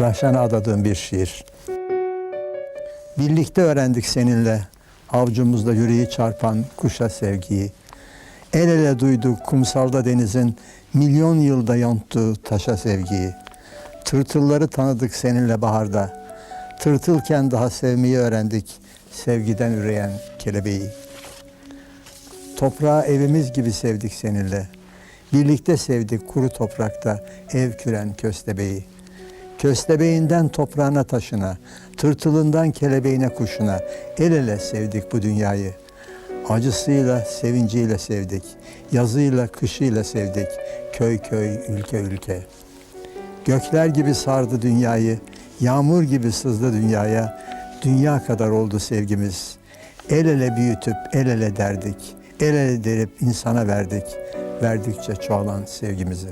Rahşan'a adadığım bir şiir. Birlikte öğrendik seninle avcumuzda yüreği çarpan kuşa sevgiyi. El ele duyduk kumsalda denizin milyon yılda yonttuğu taşa sevgiyi. Tırtılları tanıdık seninle baharda. Tırtılken daha sevmeyi öğrendik sevgiden üreyen kelebeği. Toprağı evimiz gibi sevdik seninle. Birlikte sevdik kuru toprakta ev küren köstebeği. Köstebeğinden toprağına taşına, tırtılından kelebeğine kuşuna el ele sevdik bu dünyayı. Acısıyla, sevinciyle sevdik. Yazıyla, kışıyla sevdik. Köy köy, ülke ülke. Gökler gibi sardı dünyayı, yağmur gibi sızdı dünyaya. Dünya kadar oldu sevgimiz. El ele büyütüp el ele derdik. El ele derip insana verdik. Verdikçe çoğalan sevgimizi.